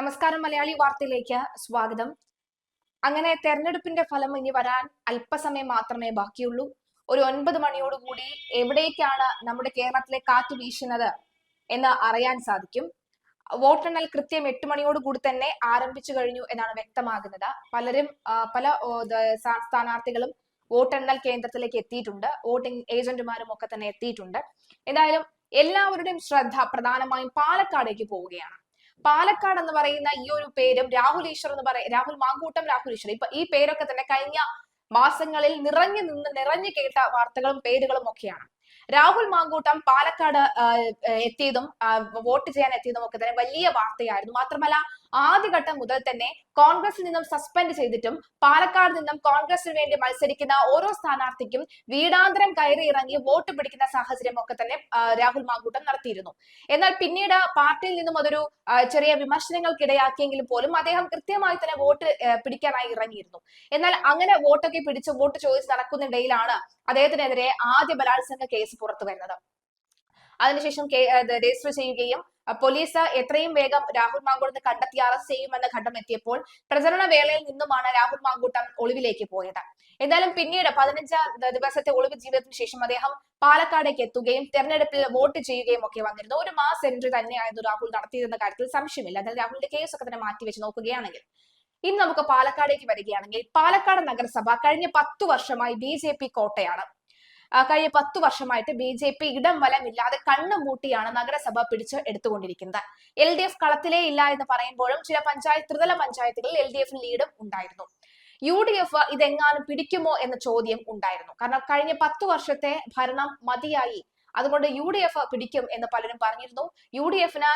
നമസ്കാരം മലയാളി വാർത്തയിലേക്ക് സ്വാഗതം. അങ്ങനെ തെരഞ്ഞെടുപ്പിന്റെ ഫലം ഇനി വരാൻ അല്പസമയം മാത്രമേ ബാക്കിയുള്ളൂ. ഒരു ഒൻപത് മണിയോടുകൂടി എവിടേക്കാണ് നമ്മുടെ കേരളത്തിലെ കാറ്റ് വീശുന്നത് എന്ന് അറിയാൻ സാധിക്കും. വോട്ടെണ്ണൽ കൃത്യം എട്ട് മണിയോടുകൂടി തന്നെ ആരംഭിച്ചു കഴിഞ്ഞു എന്നാണ് വ്യക്തമാകുന്നത്. പലരും പല സ്ഥാനാർത്ഥികളും വോട്ടെണ്ണൽ കേന്ദ്രത്തിലേക്ക് എത്തിയിട്ടുണ്ട്. വോട്ടിംഗ് ഏജന്റുമാരും ഒക്കെ തന്നെ എത്തിയിട്ടുണ്ട്. എന്തായാലും എല്ലാവരുടെയും ശ്രദ്ധ പ്രധാനമായും പാലക്കാടേക്ക് പോവുകയാണ്. പാലക്കാട് എന്ന് പറയുന്ന ഈ ഒരു പേരും രാഹുൽ ഈശ്വർ എന്ന് പറയും രാഹുൽ മാങ്കൂട്ടം രാഹുൽ ഈശ്വർ. ഇപ്പൊ ഈ പേരൊക്കെ തന്നെ കഴിഞ്ഞ മാസങ്ങളിൽ നിറഞ്ഞു നിന്ന് നിറഞ്ഞു കേട്ട വാർത്തകളും പേരുകളും ഒക്കെയാണ്. രാഹുൽ മാങ്കൂട്ടം പാലക്കാട് എത്തിയതും വോട്ട് ചെയ്യാൻ എത്തിയതും ഒക്കെ തന്നെ വലിയ വാർത്തയായിരുന്നു. മാത്രമല്ല ആദ്യഘട്ടം മുതൽ തന്നെ കോൺഗ്രസിൽ നിന്നും സസ്പെൻഡ് ചെയ്തിട്ടും പാലക്കാട് നിന്നും കോൺഗ്രസിന് വേണ്ടി മത്സരിക്കുന്ന ഓരോ സ്ഥാനാർത്ഥിക്കും വീടാന്തരം കയറി ഇറങ്ങി വോട്ട് പിടിക്കുന്ന സാഹചര്യം ഒക്കെ തന്നെ രാഹുൽ മാങ്കൂട്ടം നടത്തിയിരുന്നു. എന്നാൽ പിന്നീട് പാർട്ടിയിൽ നിന്നും അതൊരു ചെറിയ വിമർശനങ്ങൾക്കിടയാക്കിയെങ്കിലും പോലും അദ്ദേഹം കൃത്യമായി തന്നെ വോട്ട് പിടിക്കാനായി ഇറങ്ങിയിരുന്നു. എന്നാൽ അങ്ങനെ വോട്ടൊക്കെ പിടിച്ച് വോട്ട് ചോദിച്ച് നടക്കുന്നിടയിലാണ് അദ്ദേഹത്തിനെതിരെ ആദ്യ ബലാത്സംഗ കേസ് പുറത്തു വരുന്നത് അതിനുശേഷം രജിസ്റ്റർ ചെയ്യുകയും പോലീസ് എത്രയും വേഗം രാഹുൽ മാങ്കൂട്ടത്തെ കണ്ടെത്തി അറസ്റ്റ് ചെയ്യുമെന്ന ഘട്ടം എത്തിയപ്പോൾ പ്രചരണ വേളയിൽ നിന്നുമാണ് രാഹുൽ മാങ്കൂട്ടം ഒളിവിലേക്ക് പോയത്. എന്തായാലും പിന്നീട് പതിനഞ്ച് ദിവസത്തെ ഒളിവ് ജീവിതത്തിന് ശേഷം അദ്ദേഹം പാലക്കാടേക്ക് എത്തുകയും തെരഞ്ഞെടുപ്പിൽ വോട്ട് ചെയ്യുകയും ഒക്കെ വന്നിരുന്നു. ഒരു മാസ് എൻട്രി തന്നെയായിരുന്നു രാഹുൽ നടത്തിയിരുന്ന കാര്യത്തിൽ സംശയമില്ല. അതായത് രാഹുലിന്റെ കേസ് ഒക്കെ തന്നെ മാറ്റിവെച്ച് നോക്കുകയാണെങ്കിൽ. ഇന്ന് നമുക്ക് പാലക്കാടേക്ക് വരികയാണെങ്കിൽ പാലക്കാട് നഗരസഭ കഴിഞ്ഞ പത്തു വർഷമായി ബി കോട്ടയാണ്. കഴിഞ്ഞ പത്തു വർഷമായിട്ട് ബി ജെ പി ഇടം വലമില്ലാതെ കണ്ണും മൂട്ടിയാണ് നഗരസഭ പിടിച്ച് എടുത്തുകൊണ്ടിരിക്കുന്നത്. എൽ ഡി എഫ് കളത്തിലേ ഇല്ല എന്ന് പറയുമ്പോഴും ചില പഞ്ചായത്ത് ത്രിതല പഞ്ചായത്തുകളിൽ എൽ ഡി എഫിന് ലീഡും ഉണ്ടായിരുന്നു. യു ഡി എഫ് ഇതെങ്ങാനും പിടിക്കുമോ എന്ന ചോദ്യം ഉണ്ടായിരുന്നു. കാരണം കഴിഞ്ഞ പത്തു വർഷത്തെ ഭരണം മതിയായി അതുകൊണ്ട് യു ഡി എഫ് പിടിക്കും എന്ന് പലരും പറഞ്ഞിരുന്നു. യു ഡി എഫിന്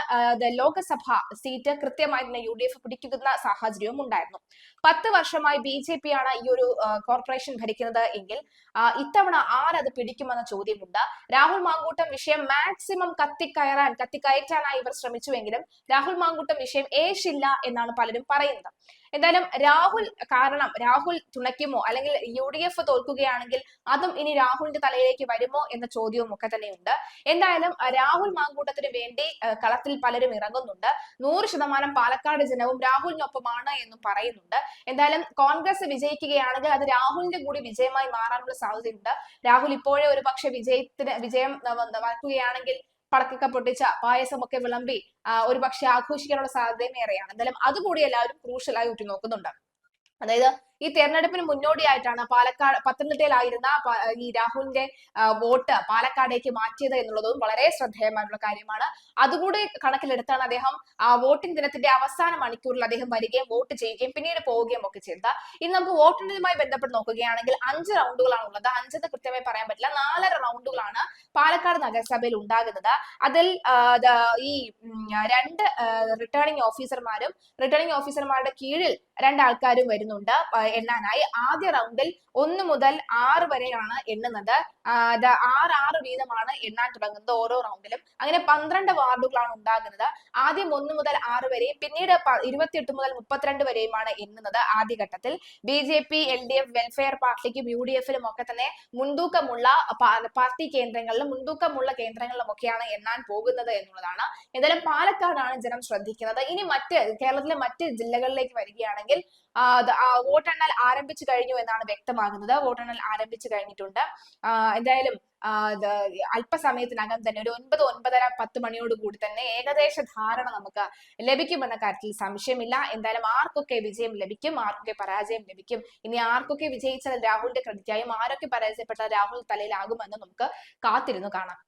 ലോകസഭ സീറ്റ് കൃത്യമായി തന്നെ യു ഡി എഫ് പിടിക്കുന്ന സാഹചര്യവും ഉണ്ടായിരുന്നു. പത്ത് വർഷമായി ബി ജെ പി ആണ് ഈ ഒരു കോർപ്പറേഷൻ ഭരിക്കുന്നത് എങ്കിൽ ഇത്തവണ ആരത് പിടിക്കുമെന്ന ചോദ്യമുണ്ട്. രാഹുൽ മാങ്കൂട്ടം വിഷയം മാക്സിമം കത്തിക്കയറാൻ കത്തിക്കയറ്റാനായി ഇവർ ശ്രമിച്ചുവെങ്കിലും രാഹുൽ മാങ്കൂട്ടം വിഷയം ഏഷില്ല എന്നാണ് പലരും പറയുന്നത്. എന്തായാലും രാഹുൽ കാരണം രാഹുൽ തുണയ്ക്കുമോ? അല്ലെങ്കിൽ യു ഡി എഫ് തോൽക്കുകയാണെങ്കിൽ അതും ഇനി രാഹുലിന്റെ തലയിലേക്ക് വരുമോ എന്ന ചോദ്യവും ഒക്കെ തന്നെയുണ്ട്. എന്തായാലും രാഹുൽ മാങ്കൂട്ടത്തിന് വേണ്ടി കളത്തിൽ പലരും ഇറങ്ങുന്നുണ്ട്. നൂറ് ശതമാനം പാലക്കാട് ജനവും രാഹുലിനൊപ്പമാണ് എന്നും പറയുന്നുണ്ട്. എന്തായാലും കോൺഗ്രസ് വിജയിക്കുകയാണെങ്കിൽ അത് രാഹുലിന്റെ കൂടി വിജയമായി മാറാനുള്ള സാധ്യതയുണ്ട്. രാഹുൽ ഇപ്പോഴേ ഒരു പക്ഷെ വിജയത്തിന് വിജയം വയ്ക്കുകയാണെങ്കിൽ പടക്കൊക്കെ പൊട്ടിച്ച പായസമൊക്കെ വിളമ്പി ഒരു പക്ഷെ ആഘോഷിക്കാനുള്ള സാധ്യതയും ഏറെയാണ്. എന്തായാലും അതുകൂടി എല്ലാവരും ക്രൂഷ്യലായി ഉറ്റുനോക്കുന്നുണ്ട്. അതായത് ഈ തെരഞ്ഞെടുപ്പിന് മുന്നോടിയായിട്ടാണ് പാലക്കാട് പത്തനംതിട്ടയിലായിരുന്ന ഈ രാഹുലിന്റെ വോട്ട് പാലക്കാടേക്ക് മാറ്റിയത് എന്നുള്ളതും വളരെ ശ്രദ്ധേയമായിട്ടുള്ള കാര്യമാണ്. അതുകൂടി കണക്കിലെടുത്താണ് അദ്ദേഹം ആ വോട്ടിംഗ് ദിനത്തിന്റെ അവസാന മണിക്കൂറിൽ അദ്ദേഹം വരികയും വോട്ട് ചെയ്യുകയും പിന്നീട് പോവുകയും ഒക്കെ ചെയ്തത്. ഇനി നമുക്ക് വോട്ടെണ്ണലുമായി ബന്ധപ്പെട്ട് നോക്കുകയാണെങ്കിൽ അഞ്ച് റൗണ്ടുകളാണ് ഉള്ളത്. അഞ്ചെന്ന് കൃത്യമായി പറയാൻ പറ്റില്ല. നാലര റൗണ്ടുകളാണ് പാലക്കാട് നഗരസഭയിൽ ഉണ്ടാകുന്നത്. അതിൽ ഈ രണ്ട് റിട്ടേണിംഗ് ഓഫീസർമാരും റിട്ടേണിംഗ് ഓഫീസർമാരുടെ കീഴിൽ രണ്ടാൾക്കാരും വരുന്നുണ്ട്. എണ്ണാനായി ആദ്യ റൗണ്ടിൽ ഒന്ന് മുതൽ ആറ് വരെയാണ് എണ്ണുന്നത്. ആറ് ആറ് വീതമാണ് എണ്ണാൻ തുടങ്ങുന്നത് ഓരോ റൗണ്ടിലും അങ്ങനെ പന്ത്രണ്ട് വാർഡുകളാണ് ഉണ്ടാകുന്നത്. ആദ്യം ഒന്ന് മുതൽ ആറ് വരെയും പിന്നീട് ഇരുപത്തിയെട്ട് മുതൽ മുപ്പത്തിരണ്ട് വരെയുമാണ് എണ്ണുന്നത് ആദ്യഘട്ടത്തിൽ. B J P L D F welfare പാർട്ടിക്കും യു ഡി എഫിലും ഒക്കെ തന്നെ മുൻതൂക്കമുള്ള പാർട്ടി കേന്ദ്രങ്ങളിലും മുൻതൂക്കമുള്ള കേന്ദ്രങ്ങളിലും ഒക്കെയാണ് എണ്ണാൻ പോകുന്നത് എന്നുള്ളതാണ്. എന്തായാലും പാലക്കാടാണ് ജനം ശ്രദ്ധിക്കുന്നത്. ഇനി മറ്റ് കേരളത്തിലെ മറ്റ് ജില്ലകളിലേക്ക് വരികയാണെങ്കിൽ ആ വോട്ടെണ്ണൽ ആരംഭിച്ചു കഴിഞ്ഞു എന്നാണ് വ്യക്തമാകുന്നത്. വോട്ടെണ്ണൽ ആരംഭിച്ചു കഴിഞ്ഞിട്ടുണ്ട്. എന്തായാലും അല്പസമയത്തിനകം തന്നെ ഒരു ഒൻപത് ഒൻപതര പത്ത് മണിയോട് കൂടി തന്നെ ഏകദേശ ധാരണ നമുക്ക് ലഭിക്കുമെന്ന കാര്യത്തിൽ സംശയമില്ല. എന്തായാലും ആർക്കൊക്കെ വിജയം ലഭിക്കും ആർക്കൊക്കെ പരാജയം ലഭിക്കും ഇനി ആർക്കൊക്കെ വിജയിച്ചാൽ രാഹുലിന്റെ ക്രെഡിറ്റായും ആരൊക്കെ പരാജയപ്പെട്ടാൽ രാഹുൽ തലയിലാകുമെന്ന് നമുക്ക് കാത്തിരുന്നു കാണാം.